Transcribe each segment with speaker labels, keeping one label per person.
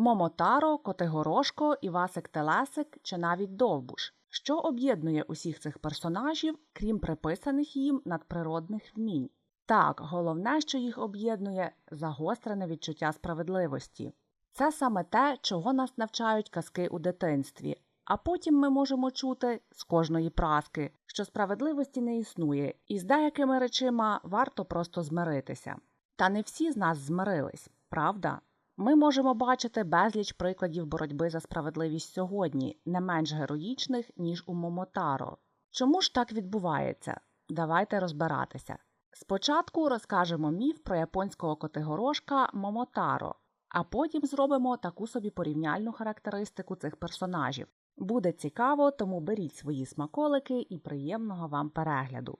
Speaker 1: Момотаро, Котигорошко, Івасик Телесик чи навіть Довбуш. Що об'єднує усіх цих персонажів, крім приписаних їм надприродних вмінь? Так, головне, що їх об'єднує загострене відчуття справедливості. Це саме те, чого нас навчають казки у дитинстві. А потім ми можемо чути з кожної праски, що справедливості не існує, і з деякими речима варто просто змиритися. Та не всі з нас змирились, правда? Ми можемо бачити безліч прикладів боротьби за справедливість сьогодні, не менш героїчних, ніж у Момотаро. Чому ж так відбувається? Давайте розбиратися. Спочатку розкажемо міф про японського котигорошка Момотаро, а потім зробимо таку собі порівняльну характеристику цих персонажів. Буде цікаво, тому беріть свої смаколики і приємного вам перегляду.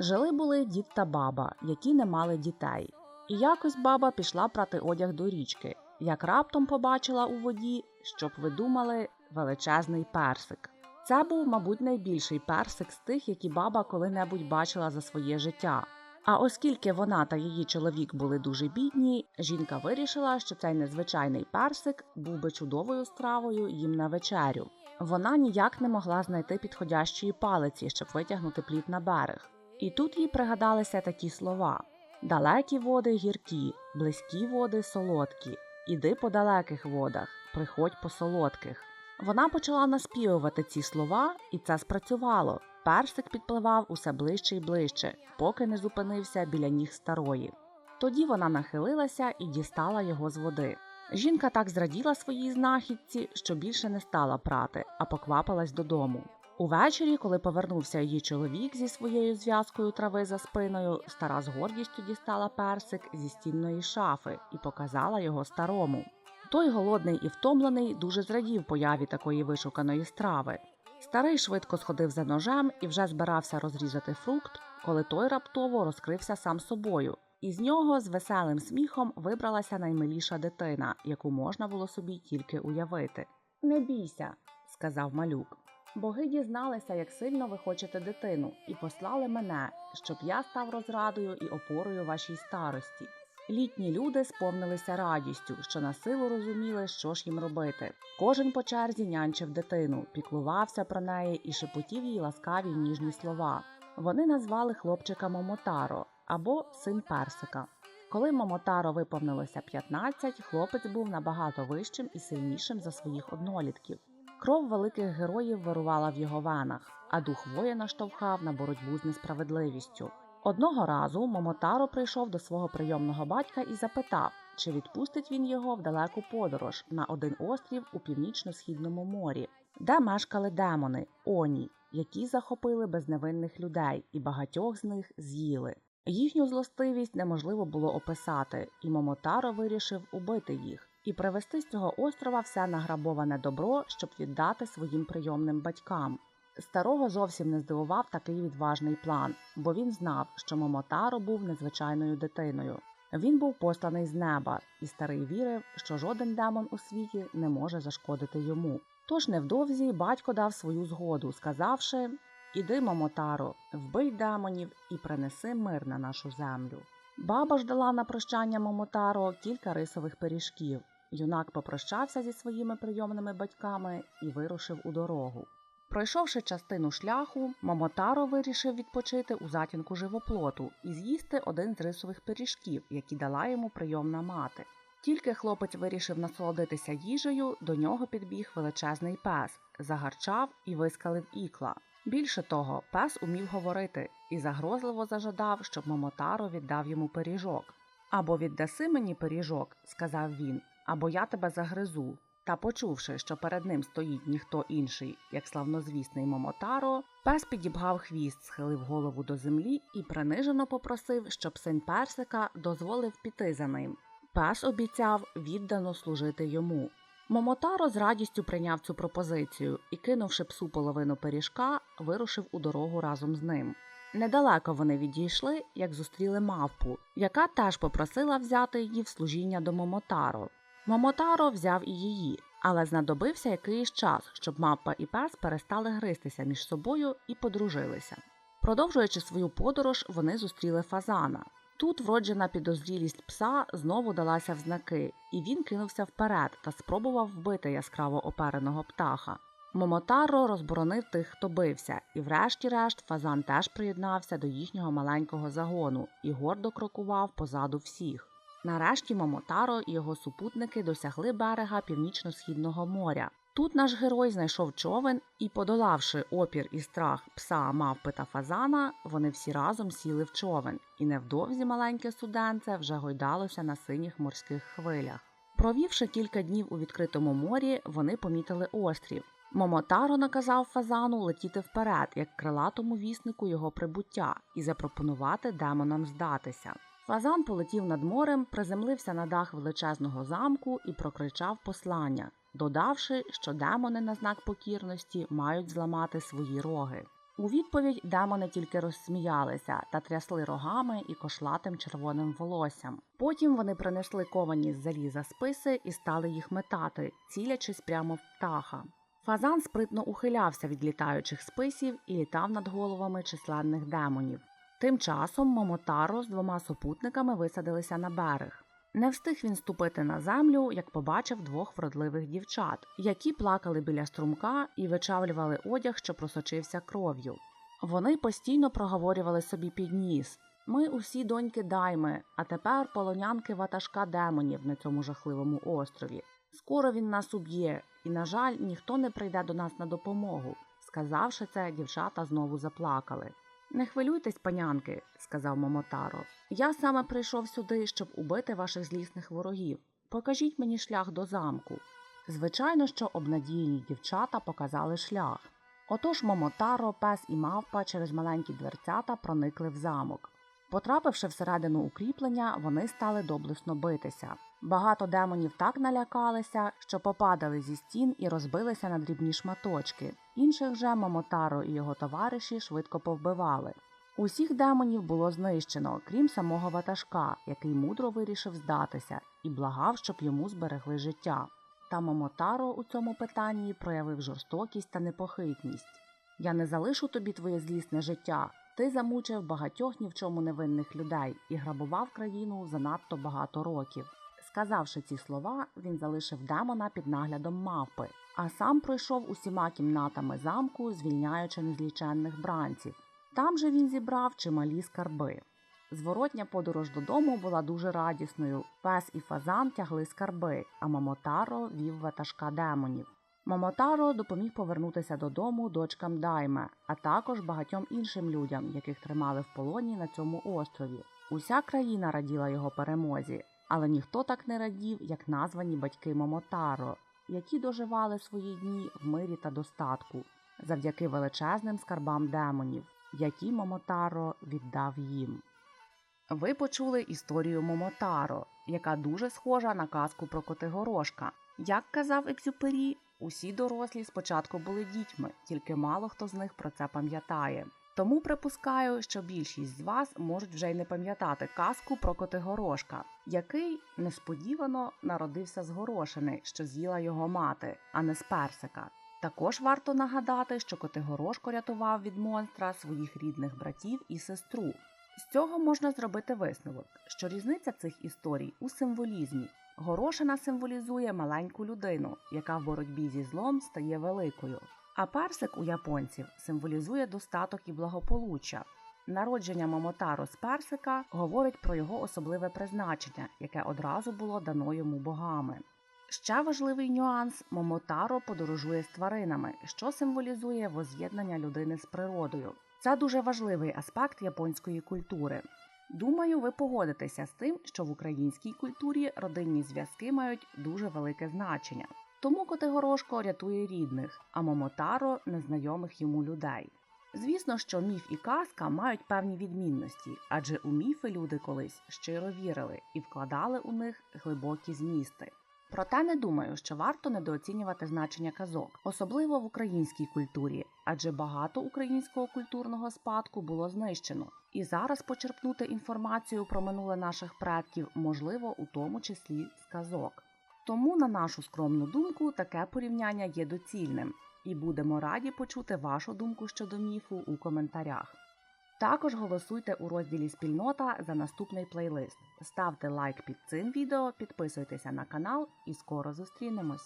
Speaker 1: Жили були дід та баба, які не мали дітей. І якось баба пішла прати одяг до річки, як раптом побачила у воді, щоб ви думали, величезний персик. Це був, мабуть, найбільший персик з тих, які баба коли-небудь бачила за своє життя. А оскільки вона та її чоловік були дуже бідні, жінка вирішила, що цей незвичайний персик був би чудовою стравою їм на вечерю. Вона ніяк не могла знайти підходящої палиці, щоб витягнути плід на берег. І тут їй пригадалися такі слова: далекі води гіркі, близькі води солодкі. Іди по далеких водах, приходь по солодких. Вона почала наспівувати ці слова, і це спрацювало. Персик підпливав усе ближче і ближче, поки не зупинився біля ніг старої. Тоді вона нахилилася і дістала його з води. Жінка так зраділа своїй знахідці, що більше не стала прати, а поквапилась додому. Увечері, коли повернувся її чоловік зі своєю зв'язкою трави за спиною, стара з гордістю дістала персик зі стінної шафи і показала його старому. Той, голодний і втомлений, дуже зрадів появі такої вишуканої страви. Старий швидко сходив за ножем і вже збирався розрізати фрукт, коли той раптово розкрився сам собою, і з нього з веселим сміхом вибралася наймиліша дитина, яку можна було собі тільки уявити. Не бійся, сказав малюк. Боги дізналися, як сильно ви хочете дитину, і послали мене, щоб я став розрадою і опорою вашій старості. Літні люди сповнилися радістю, що на силу розуміли, що ж їм робити. Кожен по черзі нянчив дитину, піклувався про неї і шепотів їй ласкаві ніжні слова. Вони назвали хлопчика Момотаро або син персика. Коли Момотаро виповнилося 15, хлопець був набагато вищим і сильнішим за своїх однолітків. Кров великих героїв вирувала в його венах, а дух воїна штовхав на боротьбу з несправедливістю. Одного разу Момотаро прийшов до свого прийомного батька і запитав, чи відпустить він його в далеку подорож на один острів у північно-східному морі, де мешкали демони, оні, які захопили безневинних людей, і багатьох з них з'їли. Їхню злостивість неможливо було описати, і Момотаро вирішив убити їх і привезти з цього острова все награбоване добро, щоб віддати своїм прийомним батькам. Старого зовсім не здивував такий відважний план, бо він знав, що Момотаро був незвичайною дитиною. Він був посланий з неба, і старий вірив, що жоден демон у світі не може зашкодити йому. Тож невдовзі батько дав свою згоду, сказавши Іди, Момотаро, вбий демонів і принеси мир на нашу землю. Баба ж дала на прощання Момотаро кілька рисових пиріжків. Юнак попрощався зі своїми прийомними батьками і вирушив у дорогу. Пройшовши частину шляху, Момотаро вирішив відпочити у затінку живоплоту і з'їсти один з рисових пиріжків, які дала йому прийомна мати. Тільки хлопець вирішив насолодитися їжею, до нього підбіг величезний пес, загарчав і вискалив ікла. Більше того, пес умів говорити і загрозливо зажадав, щоб Момотаро віддав йому пиріжок. Або віддаси мені пиріжок, сказав він, або я тебе загризу. Та, почувши, що перед ним стоїть ніхто інший, як славнозвісний Момотаро, пес підібгав хвіст, схилив голову до землі і принижено попросив, щоб син персика дозволив піти за ним. Пес обіцяв віддано служити йому. Момотаро з радістю прийняв цю пропозицію і, кинувши псу половину пиріжка, вирушив у дорогу разом з ним. Недалеко вони відійшли, як зустріли мавпу, яка теж попросила взяти її в служіння до Момотаро. Момотаро взяв і її, але знадобився якийсь час, щоб мавпа і пес перестали гристися між собою і подружилися. Продовжуючи свою подорож, вони зустріли фазана. Тут вроджена підозрілість пса знову далася в знаки, і він кинувся вперед та спробував вбити яскраво опереного птаха. Момотаро розборонив тих, хто бився, і врешті-решт фазан теж приєднався до їхнього маленького загону і гордо крокував позаду всіх. Нарешті Момотаро і його супутники досягли берега північно-східного моря. Тут наш герой знайшов човен і, подолавши опір і страх пса, мавпи та фазана, вони всі разом сіли в човен, і невдовзі маленьке суденце вже гойдалося на синіх морських хвилях. Провівши кілька днів у відкритому морі, вони помітили острів. Момотаро наказав фазану летіти вперед, як крилатому віснику його прибуття, і запропонувати демонам здатися. Фазан полетів над морем, приземлився на дах величезного замку і прокричав послання, додавши, що демони на знак покірності мають зламати свої роги. У відповідь демони тільки розсміялися та трясли рогами і кошлатим червоним волоссям. Потім вони принесли ковані з заліза списи і стали їх метати, цілячись прямо в птаха. Фазан спритно ухилявся від літаючих списів і літав над головами численних демонів. Тим часом Момотаро з двома супутниками висадилися на берег. Не встиг він ступити на землю, як побачив двох вродливих дівчат, які плакали біля струмка і вичавлювали одяг, що просочився кров'ю. Вони постійно проговорювали собі під ніс ми усі доньки дайми, а тепер полонянки ватажка демонів на цьому жахливому острові. Скоро він нас уб'є, і, на жаль, ніхто не прийде до нас на допомогу. Сказавши це, дівчата знову заплакали. Не хвилюйтесь, панянки, сказав Момотаро. Я саме прийшов сюди, щоб убити ваших злісних ворогів. Покажіть мені шлях до замку. Звичайно, що обнадіяні дівчата показали шлях. Отож Момотаро, пес і мавпа через маленькі дверцята проникли в замок. Потрапивши всередину укріплення, вони стали доблесно битися. Багато демонів так налякалися, що попадали зі стін і розбилися на дрібні шматочки. Інших же Момотаро і його товариші швидко повбивали. Усіх демонів було знищено, крім самого ватажка, який мудро вирішив здатися і благав, щоб йому зберегли життя. Та Момотаро у цьому питанні проявив жорстокість та непохитність. Я не залишу тобі твоє злісне життя. Ти замучив багатьох ні в чому невинних людей і грабував країну занадто багато років. Сказавши ці слова, він залишив демона під наглядом мавпи, а сам пройшов усіма кімнатами замку, звільняючи незліченних бранців. Там же він зібрав чималі скарби. Зворотня подорож додому була дуже радісною. Пес і фазан тягли скарби, а Мамотаро вів ватажка демонів. Мамотаро допоміг повернутися додому дочкам Дайме, а також багатьом іншим людям, яких тримали в полоні на цьому острові. Уся країна раділа його перемозі, але ніхто так не радів, як названі батьки Момотаро, які доживали свої дні в мирі та достатку завдяки величезним скарбам демонів, які Момотаро віддав їм. Ви почули історію Момотаро, яка дуже схожа на казку про Котигорошка. Як казав Екзюпері, усі дорослі спочатку були дітьми, тільки мало хто з них про це пам'ятає. Тому припускаю, що більшість з вас можуть вже й не пам'ятати казку про Котигорошка, який несподівано народився з горошини, що з'їла його мати, а не з персика. Також варто нагадати, що Котигорошко рятував від монстра своїх рідних братів і сестру. З цього можна зробити висновок, що різниця цих історій у символізмі. Горошина символізує маленьку людину, яка в боротьбі зі злом стає великою. А персик у японців символізує достаток і благополуччя. Народження Момотаро з персика говорить про його особливе призначення, яке одразу було дано йому богами. Ще важливий нюанс Момотаро подорожує з тваринами, що символізує воз'єднання людини з природою. Це дуже важливий аспект японської культури. Думаю, ви погодитеся з тим, що в українській культурі родинні зв'язки мають дуже велике значення. Тому Котигорошко рятує рідних, а Момотаро незнайомих йому людей. Звісно, що міф і казка мають певні відмінності, адже у міфи люди колись щиро вірили і вкладали у них глибокі змісти. Проте не думаю, що варто недооцінювати значення казок, особливо в українській культурі, адже багато українського культурного спадку було знищено, і зараз почерпнути інформацію про минуле наших предків можливо у тому числі з казок. Тому, на нашу скромну думку, таке порівняння є доцільним, і будемо раді почути вашу думку щодо міфу у коментарях. Також голосуйте у розділі Спільнота за наступний плейлист. Ставте лайк під цим відео, підписуйтеся на канал і скоро зустрінемось.